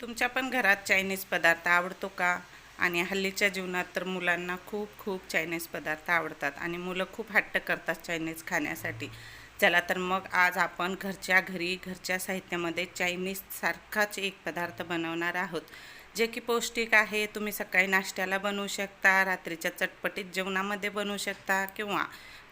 तुमच्या पण घरात चायनीज पदार्थ आवडतो का? आणि हल्लीच्या जीवनात तर मुलांना खूप खूप चायनीज पदार्थ आवडतात आणि मुलं खूप हट्ट करतात चायनीज खाण्यासाठी. चला तर मग आज आपण घरच्या घरी घरच्या साहित्यामध्ये चायनीजसारखाच एक पदार्थ बनवणार आहोत. जे की पौष्टिक आहे तुम्ही सकाळी नाश्त्याला बनवू शकता रात्रीच्या चटपटीत जेवणामध्ये बनवू शकता किंवा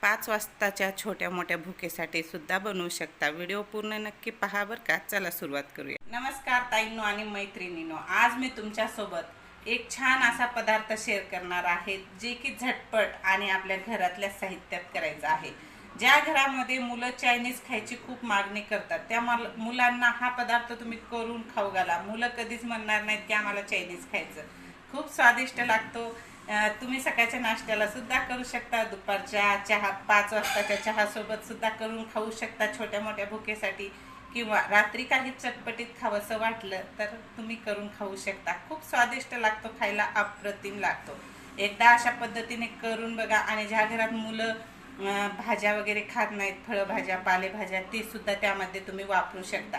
पाच वाजताच्या छोट्या मोठ्या भुकेसाठी सुद्धा बनवू शकता. व्हिडिओ पूर्ण नक्की पहा बरं का. चला सुरुवात करूया. नमस्कार ताईंनो आणि मैत्रिणींनो. आज मी तुमच्यासोबत एक छान असा पदार्थ शेअर करणार आहे जे की झटपट आणि आपल्या घरातल्या साहित्यात करायचं आहे. ज्या घरामध्ये मुलं चायनीज खायची खूप मागणी करतात त्या मल- मुलांना हा पदार्थ तुम्ही करून खाऊ घाला. मुलं कधीच म्हणणार नाहीत की आम्हाला चायनीज खायचं. खूप स्वादिष्ट लागतो. तुम्ही सकाळच्या नाश्त्याला सुद्धा करू शकता. दुपारच्या चहा पाच वाजताच्या चहासोबत सुद्धा करून खाऊ शकता छोट्या मोठ्या भुकेसाठी. किंवा रात्री काही चटपटीत खावंसं वाटलं तर तुम्ही करून खाऊ शकता. खूप स्वादिष्ट लागतो खायला अप्रतिम लागतो. एकदा अशा पद्धतीने करून बघा. आणि ज्या घरात मुलं भाज्या वगैरे खात नाहीत फळभाज्या पालेभाज्या ते सुद्धा त्यामध्ये तुम्ही वापरू शकता.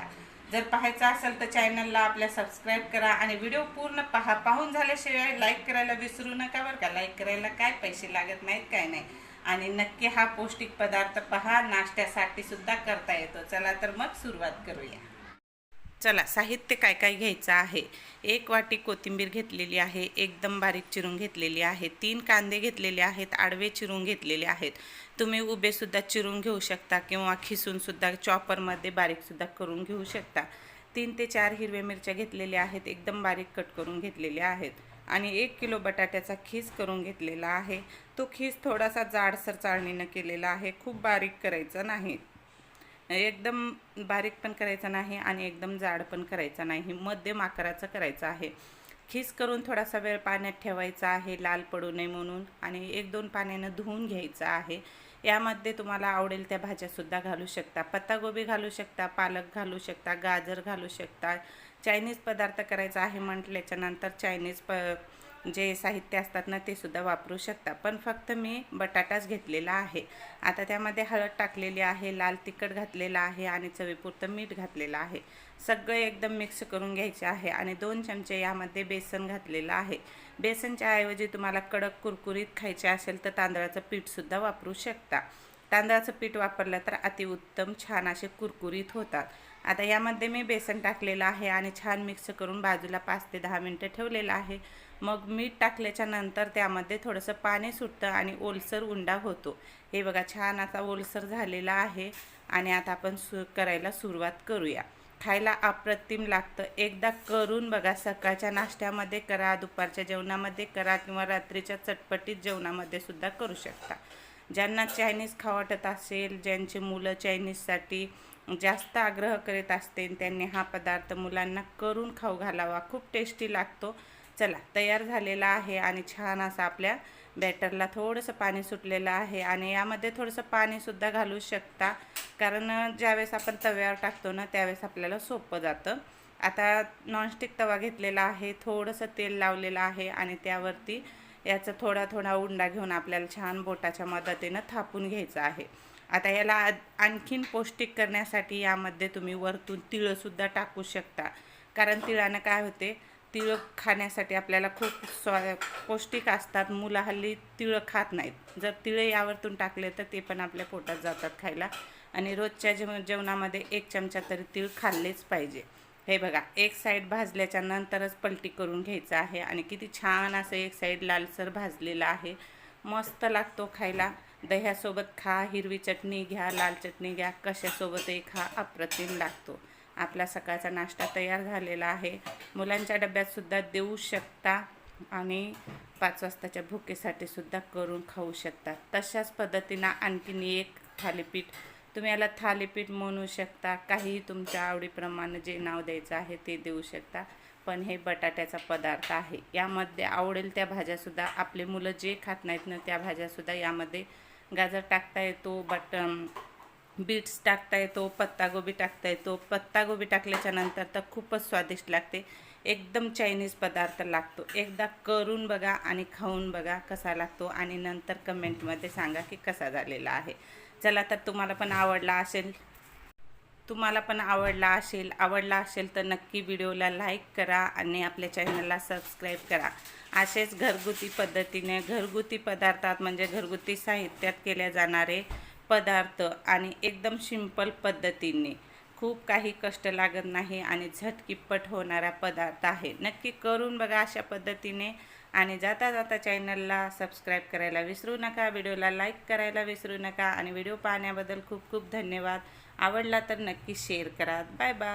जर पाहायचं असेल तर चॅनलला आपल्या सबस्क्राईब करा आणि व्हिडिओ पूर्ण पहा. पाहून झाल्याशिवाय लाईक करायला विसरू नका बरं का? लाईक करायला काय पैसे लागत नाहीत काय नाही. आणि नक्की हा पौष्टिक पदार्थ पहा. नाश्त्यासाठी सुद्धा करता येतो. चला तर मग सुरुवात करूया. चला साहित्य काय काय घ्यायचं आहे? एक वाटी कोथिंबीर घेतलेली आहे एकदम बारीक चिरून घेतलेली आहे तीन कांदे घेतलेले आहेत आडवे चिरून घेतलेले आहेत. तुम्ही उभेसुद्धा चिरून घेऊ शकता किंवा खिसूनसुद्धा चॉपरमध्ये बारीकसुद्धा करून घेऊ शकता. तीन ते चार हिरव्या मिरच्या घेतलेल्या आहेत एकदम बारीक कट करून घेतलेल्या आहेत. आणि एक किलो बटाट्याचा खीस करून घेतलेला आहे. तो खीस थोडासा जाडसर चाळणीनं केलेला आहे खूप बारीक करायचा नाही. एकदम बारीक पण करायचं नाही आणि एकदम जाड पण करायचं नाही. मध्यम आकाराचं करायचं आहे. खीस करून थोडासा वेळ पाण्यात ठेवायचा आहे लाल पडू नये म्हणून आणि एक दोन पाण्यानं धुवून घ्यायचं आहे. यामध्ये तुम्हाला आवडेल त्या भाज्यासुद्धा घालू शकता. पत्तागोबी घालू शकता पालक घालू शकता गाजर घालू शकता. चायनीज पदार्थ करायचा आहे म्हटल्याच्यानंतर चायनीज प जे साहित्य असतात ना ते सुद्धा वापरू शकता. पण फक्त मी बटाटाच घेतलेला आहे. आता त्यामध्ये हळद टाकलेली आहे लाल तिखट घातलेलं आहे आणि चवीपुरतं मीठ घातलेलं आहे. सगळे एकदम मिक्स करून घ्यायचे आहे आणि दोन चमचे यामध्ये बेसन घातलेलं आहे. बेसनच्या ऐवजी तुम्हाला कडक कुरकुरीत खायचे असेल तर तांदळाचं पीठसुद्धा वापरू शकता. तांदळाचं पीठ वापरलं तर अतिउत्तम छान असे कुरकुरीत होतात. आता यामध्ये मी बेसन टाकलेलं आहे आणि छान मिक्स करून बाजूला पाच ते दहा मिनटं ठेवलेलं आहे. मग मीठ टाकल्याच्या नंतर त्यामध्ये थोडंसं पाणी सुटतं आणि ओलसर उंडा होतो. हे बघा छान असा ओलसर झालेला आहे आणि आता आपण सु करायला सुरुवात करूया. खायला अप्रतिम लागतं. एकदा करून बघा सकाळच्या नाश्त्यामध्ये करा दुपारच्या जेवणामध्ये करा किंवा रात्रीच्या चटपटीत जेवणामध्ये सुद्धा करू शकता. ज्यांना चायनीज खावटत वाटत असेल ज्यांची मुलं चायनीजसाठी जास्त आग्रह करीत असते त्यांनी हा पदार्थ मुलांना करून खाऊ घालावा. खूप टेस्टी लागतो. चला तयार झालेला आहे आणि छान असं आपल्या बॅटरला थोडंसं पाणी सुटलेलं आहे आणि यामध्ये थोडंसं पाणीसुद्धा घालू शकता. कारण ज्यावेळेस आपण तव्यावर टाकतो ना त्यावेळेस आपल्याला सोपं जातं. आता नॉनस्टिक तवा घेतलेला आहे थोडंसं तेल लावलेलं आहे आणि त्यावरती याचा थोडा थोडा उंडा घेऊन आपल्याला छान बोटाच्या मदतीनं थापून घ्यायचं आहे. आता याला आणखीन पौष्टिक करण्यासाठी यामध्ये तुम्ही वरतून तिळंसुद्धा टाकू शकता. कारण तिळानं काय होते तिळं खाण्यासाठी आपल्याला खूप स्वा पौष्टिक असतात. मुलं हल्ली तिळं खात नाहीत. जर तिळं यावरतून टाकले तर ते पण आपल्या पोटात जातात खायला. आणि रोजच्या जेव जेवणामध्ये एक चमचा तरी तिळ खाल्लेच पाहिजे. हे बघा एक साईड भाजल्याच्या नंतरच पलटी करून घ्यायचं आहे. आणि किती छान असं एक साईड लालसर भाजलेलं आहे. मस्त लागतो खायला. दह्यासोबत खा हिरवी चटणी घ्या लाल चटणी घ्या कशासोबतही खा अप्रतिम लागतो. आपला सकाळचा नाश्ता तयार झालेला आहे. मुलांच्या डब्यातसुद्धा देऊ शकता आणि पाच वाजताच्या भुकेसाठी सुद्धा करून खाऊ शकता. तशाच पद्धतीनं आणखीन एक थालीपीठ. तुम्ही याला थालीपीठ म्हणू शकता. काही तुमच्या आवडीप्रमाणे जे नाव द्यायचं आहे ते देऊ शकता. पण हे बटाट्याचा पदार्थ आहे. यामध्ये आवडेल त्या भाज्यासुद्धा. आपले मुलं जे खात नाहीत ना त्या भाज्यासुद्धा यामध्ये गाजर टाकता येतो बट बीट्स टाकता येतो पत्तागोबी टाकता येतो. पत्तागोबी टाकल्याच्या नंतर तर खूपच स्वादिष्ट लागते. एकदम चायनीज पदार्थ लागतो. एकदा करून बघा आणि खाऊन बघा कसा लागतो आणि नंतर कमेंटमध्ये सांगा की कसा झालेला आहे. चला तर तुम्हाला पण आवडला असेल तुम्हाला पण आवडला असेल आवडला असेल तर नक्की व्हिडिओला लाईक करा आणि आपल्या चॅनलला सबस्क्राईब करा. असेच घरगुती पद्धतीने घरगुती पदार्थात म्हणजे घरगुती साहित्यात केले जाणारे पदार्थ आणि एकदम सिंपल पद्धतीने. खूप काही कष्ट लागत नाही आणि झटकीपट होणारा पदार्थ आहे. नक्की करून बघा अशा पद्धतीने आणि जाता जाता चॅनलला सबस्क्राईब करायला विसरू नका व्हिडिओला लाईक करायला विसरू नका आणि व्हिडिओ पाहण्याबद्दल खूप खूप धन्यवाद. आवडला तर नक्की शेअर करा. Bye bye.